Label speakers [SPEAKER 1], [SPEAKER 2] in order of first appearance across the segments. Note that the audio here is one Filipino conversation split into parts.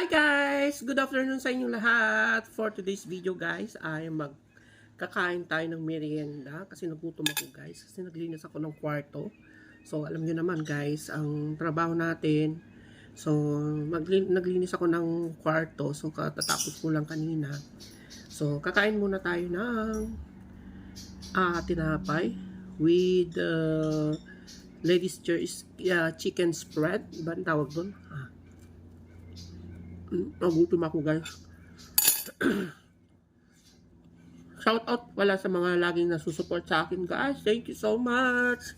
[SPEAKER 1] Hi guys! Good afternoon sa inyong lahat. For today's video guys, ay magkakain tayo ng merienda kasi nagutom ako guys kasi naglinis ako ng kwarto. So alam niyo naman guys, ang trabaho natin So naglinis ako ng kwarto so katatapos ko lang kanina. So kakain muna tayo ng ah tinapay with uh, ladies uh, chicken spread. Ba ang tawag doon? Nagutom ako guys. Shout out wala sa mga laging nasusupport sa akin guys. Thank you so much.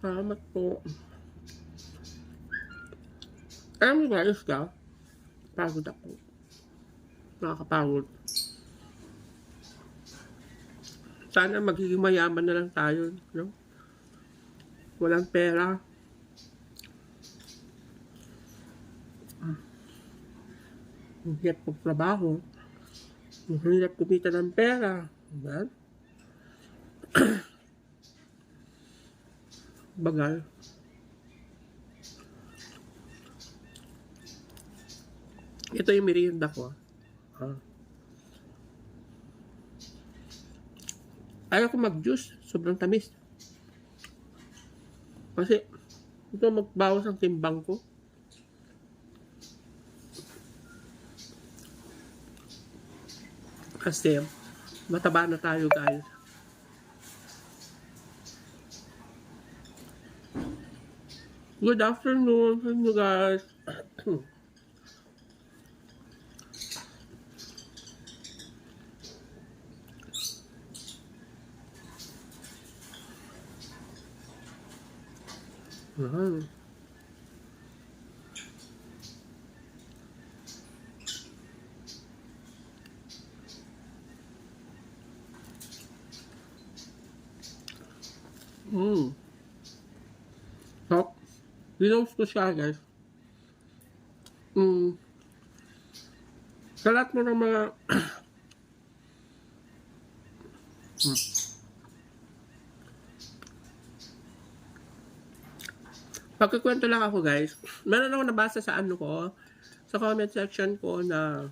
[SPEAKER 1] Salamat po. Alam mo guys ka? Pagod ako. Nakakapagod. Sana magiging mayaman na lang tayo. No? Walang pera. Ang hirap magtrabaho. Ang hirap kumita ng pera. Diba? Bagal. Ito yung merienda ko. Ah. Ayaw ko mag-juice. Sobrang tamis. Kasi, ito magbawas ang timbang ko. Kasi, mataba na tayo guys. Good afternoon sa inyo guys. Ayan. Mm. So, Dinos ko siya, guys. Mm. Sa lahat mo ng mga mm. Pagkikwento lang ako, guys. Meron ako nabasa sa ano ko, sa comment section ko na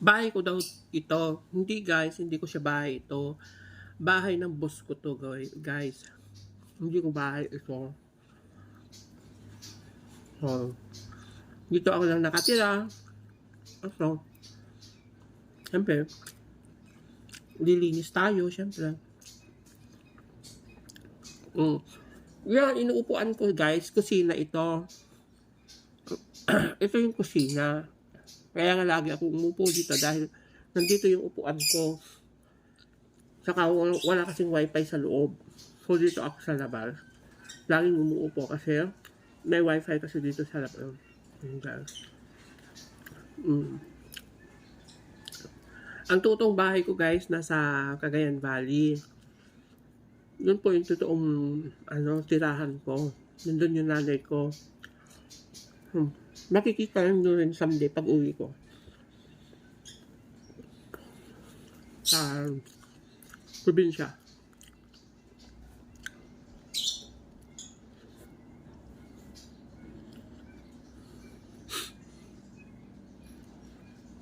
[SPEAKER 1] bahay ko daw ito. Hindi, guys. Hindi ko siya bahay ito. Bahay ng boss ko to, guys. Hindi ko bahay ito. So, dito ako lang nakatira. So, siyempre, lilinis tayo, siyempre. Mm. Yan, inuupuan ko guys, kusina ito. ito yung kusina. Kaya nga lagi ako umupo dito dahil nandito yung upuan ko. Saka wala, wala kasing wifi sa loob. So dito ako sa labas. Laging umuupo kasi may wifi kasi dito sa labas. Ayun guys. Mm. Ang totoong bahay ko guys nasa Cagayan Valley yun po yung totoong ano, tirahan ko. Nandun yung nanay ko. Hmm. Makikita nyo rin someday pag uwi ko. Sa probinsya.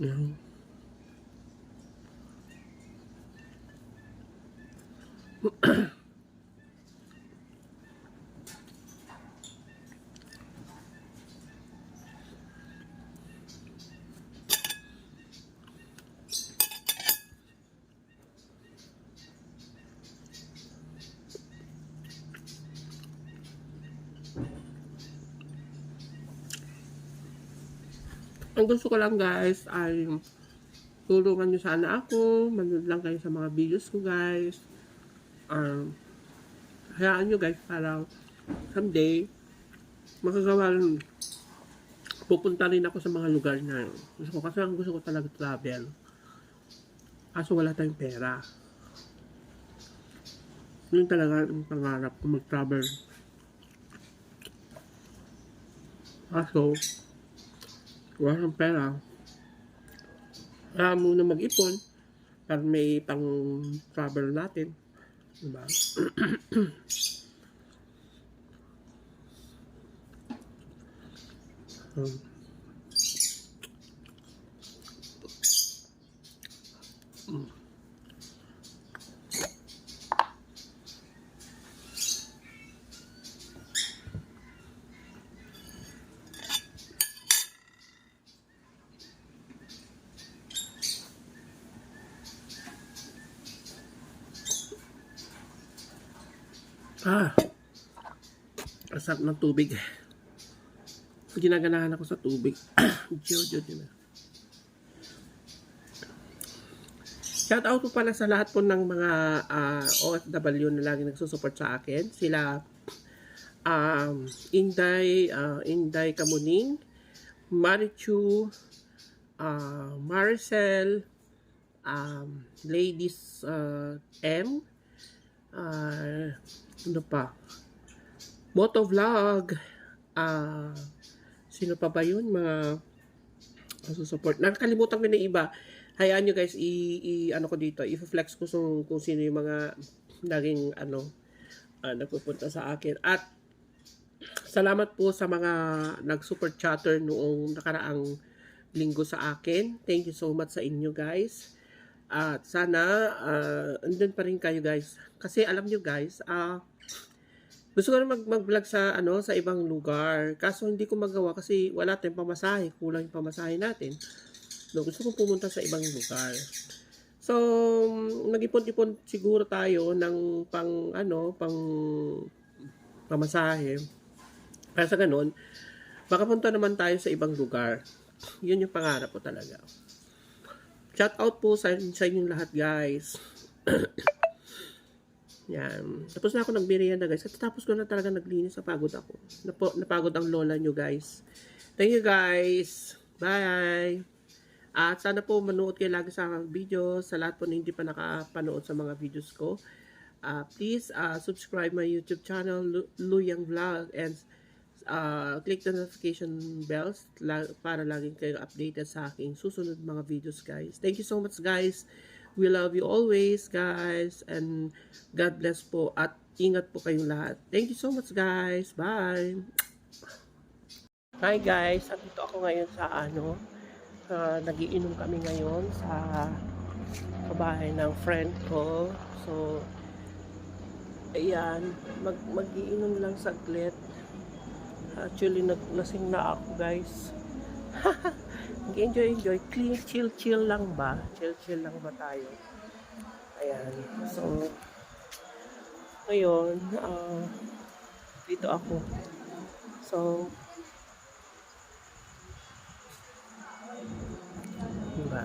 [SPEAKER 1] Yan. ang gusto ko lang guys ay tulungan nyo sana ako. Manood lang kayo sa mga videos ko guys. Um, hayaan nyo guys para someday makagawa pupunta rin ako sa mga lugar na gusto ko kasi ang gusto ko talaga travel. Kaso wala tayong pera. Yun talaga ang pangarap ko mag-travel. Kaso wala kang pera, kailangan muna mag-ipon para may pang-travel natin. Diba? hmm. Mm. Ah, ang sarap ng tubig. Ginaganahan ako sa tubig. Jojo din. Shout out po pala sa lahat po ng mga ah, OFW na lagi nagsusupport sa akin. Sila um, Inday, ah, Inday Kamuning, Marichu, ah, Maricel, um, Ladies ah, M, ah, ano pa? Moto Vlog. Ah, sino pa ba yun? Mga support. Nakakalimutan ko na iba. Hayaan nyo guys, i, i- ano ko dito, i-flex ko kung, kung sino yung mga naging ano, ah, nagpupunta sa akin. At salamat po sa mga nag-super chatter noong nakaraang linggo sa akin. Thank you so much sa inyo guys. At sana ah, andun pa rin kayo guys. Kasi alam nyo guys, ah gusto ko na mag mag-vlog sa ano sa ibang lugar. Kaso hindi ko magawa kasi wala tayong pamasahe, kulang yung pamasahe natin. No, gusto kong pumunta sa ibang lugar. So, nag-ipon-ipon siguro tayo ng pang ano, pang pamasahe. Kaya sa ganun, makapunta naman tayo sa ibang lugar. Yun yung pangarap ko talaga. Shout out po sa, sa inyong lahat, guys. Yan. Tapos na ako nagmerienda, guys. At tapos ko na talaga naglinis. Napagod ako. Napo, napagod ang lola nyo, guys. Thank you, guys. Bye! At sana po manood kayo lagi sa aking video. Sa lahat po na hindi pa nakapanood sa mga videos ko. Uh, please uh, subscribe my YouTube channel, Lu- Luyang Vlog. And uh, click the notification bells para laging kayo updated sa aking susunod mga videos, guys. Thank you so much, guys. We love you always, guys. And God bless po. At ingat po kayong lahat. Thank you so much, guys. Bye! Hi, guys. Andito ako ngayon sa ano, uh, nagiinom kami ngayon sa kabahay ng friend ko. So, ayan, mag magiinom lang saglit. Actually, naglasing na ako, guys. Mag-enjoy, enjoy. Chill, chill, chill lang ba? Chill, chill lang ba tayo? Ayan. So, ngayon, ah, dito ako. So, diba?